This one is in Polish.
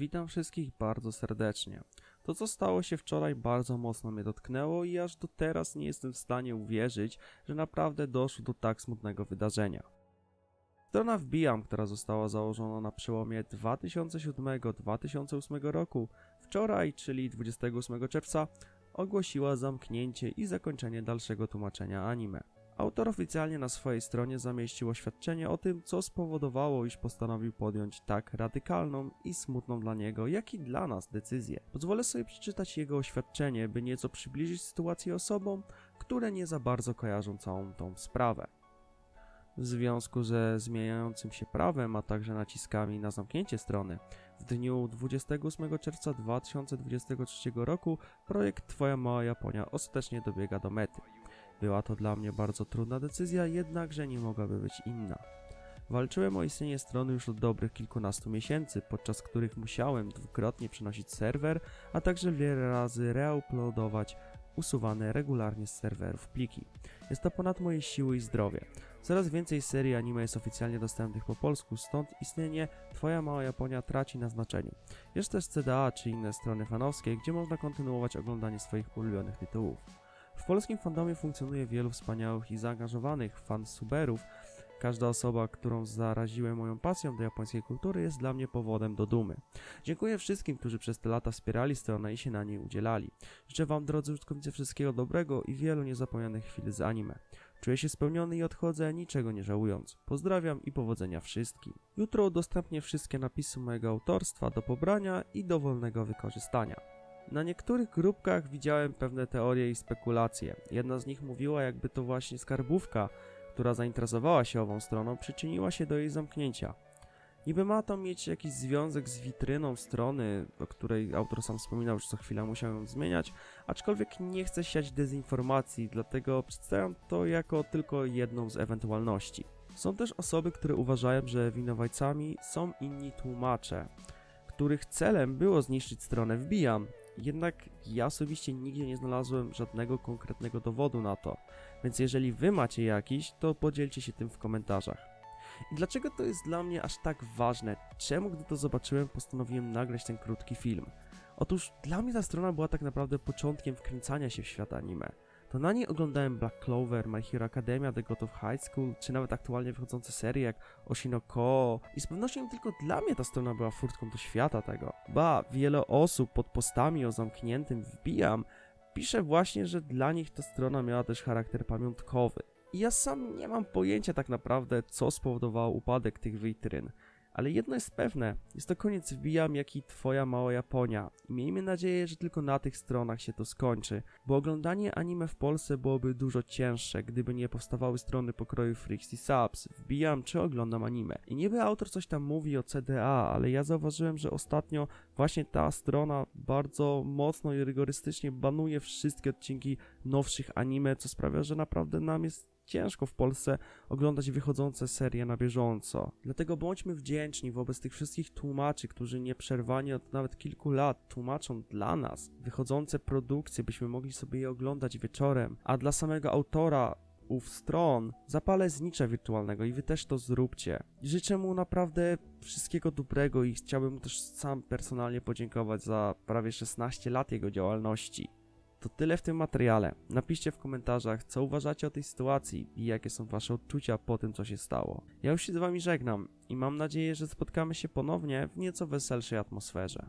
Witam wszystkich bardzo serdecznie. To, co stało się wczoraj, bardzo mocno mnie dotknęło i aż do teraz nie jestem w stanie uwierzyć, że naprawdę doszło do tak smutnego wydarzenia. Strona Wbijam, która została założona na przełomie 2007-2008 roku, wczoraj, czyli 28 czerwca, ogłosiła zamknięcie i zakończenie dalszego tłumaczenia anime. Autor oficjalnie na swojej stronie zamieścił oświadczenie o tym, co spowodowało, iż postanowił podjąć tak radykalną i smutną dla niego, jak i dla nas decyzję. Pozwolę sobie przeczytać jego oświadczenie, by nieco przybliżyć sytuację osobom, które nie za bardzo kojarzą całą tą sprawę. W związku ze zmieniającym się prawem, a także naciskami na zamknięcie strony, w dniu 28 czerwca 2023 roku projekt Twoja Mała Japonia ostatecznie dobiega do mety. Była to dla mnie bardzo trudna decyzja, jednakże nie mogłaby być inna. Walczyłem o istnienie strony już od dobrych kilkunastu miesięcy, podczas których musiałem dwukrotnie przenosić serwer, a także wiele razy reuploadować usuwane regularnie z serwerów pliki. Jest to ponad moje siły i zdrowie. Coraz więcej serii anime jest oficjalnie dostępnych po polsku, stąd istnienie Twoja Mała Japonia traci na znaczeniu. Jest też CDA czy inne strony fanowskie, gdzie można kontynuować oglądanie swoich ulubionych tytułów. W polskim fandomie funkcjonuje wielu wspaniałych i zaangażowanych fansuberów. Każda osoba, którą zaraziłem moją pasją do japońskiej kultury jest dla mnie powodem do dumy. Dziękuję wszystkim, którzy przez te lata wspierali stronę i się na niej udzielali. Życzę Wam, drodzy użytkownicy, wszystkiego dobrego i wielu niezapomnianych chwil z anime. Czuję się spełniony i odchodzę, niczego nie żałując. Pozdrawiam i powodzenia wszystkim. Jutro udostępnię wszystkie napisy mojego autorstwa do pobrania i dowolnego wykorzystania. Na niektórych grupkach widziałem pewne teorie i spekulacje. Jedna z nich mówiła, jakby to właśnie skarbówka, która zainteresowała się ową stroną, przyczyniła się do jej zamknięcia. Niby ma to mieć jakiś związek z witryną strony, o której autor sam wspominał, że co chwila musiał ją zmieniać, aczkolwiek nie chcę siać dezinformacji, dlatego przedstawiam to jako tylko jedną z ewentualności. Są też osoby, które uważają, że winowajcami są inni tłumacze, których celem było zniszczyć stronę Wbijam, jednak ja osobiście nigdzie nie znalazłem żadnego konkretnego dowodu na to, więc jeżeli wy macie jakiś, to podzielcie się tym w komentarzach. I dlaczego to jest dla mnie aż tak ważne? Czemu, gdy to zobaczyłem, postanowiłem nagrać ten krótki film? Otóż dla mnie ta strona była tak naprawdę początkiem wkręcania się w świat anime. To na niej oglądałem Black Clover, My Hero Academia, The God of High School, czy nawet aktualnie wychodzące serie jak Oshinoko. I z pewnością tylko dla mnie ta strona była furtką do świata tego. Ba, wiele osób pod postami o zamkniętym wbijam, pisze właśnie, że dla nich ta strona miała też charakter pamiątkowy. I ja sam nie mam pojęcia tak naprawdę, co spowodowało upadek tych witryn. Ale jedno jest pewne, jest to koniec wbijam, jak i twoja mała Japonia. I miejmy nadzieję, że tylko na tych stronach się to skończy, bo oglądanie anime w Polsce byłoby dużo cięższe, gdyby nie powstawały strony pokroju Freaks i Subs, wbijam czy oglądam anime. I niby autor coś tam mówi o CDA, ale ja zauważyłem, że ostatnio właśnie ta strona bardzo mocno i rygorystycznie banuje wszystkie odcinki nowszych anime, co sprawia, że naprawdę nam jest ciężko w Polsce oglądać wychodzące serie na bieżąco. Dlatego bądźmy wdzięczni wobec tych wszystkich tłumaczy, którzy nieprzerwanie od nawet kilku lat tłumaczą dla nas wychodzące produkcje, byśmy mogli sobie je oglądać wieczorem, a dla samego autora ów stron zapalę znicza wirtualnego i wy też to zróbcie. Życzę mu naprawdę wszystkiego dobrego i chciałbym też sam personalnie podziękować za prawie 16 lat jego działalności. To tyle w tym materiale. Napiszcie w komentarzach, co uważacie o tej sytuacji i jakie są wasze odczucia po tym, co się stało. Ja już się z wami żegnam i mam nadzieję, że spotkamy się ponownie w nieco weselszej atmosferze.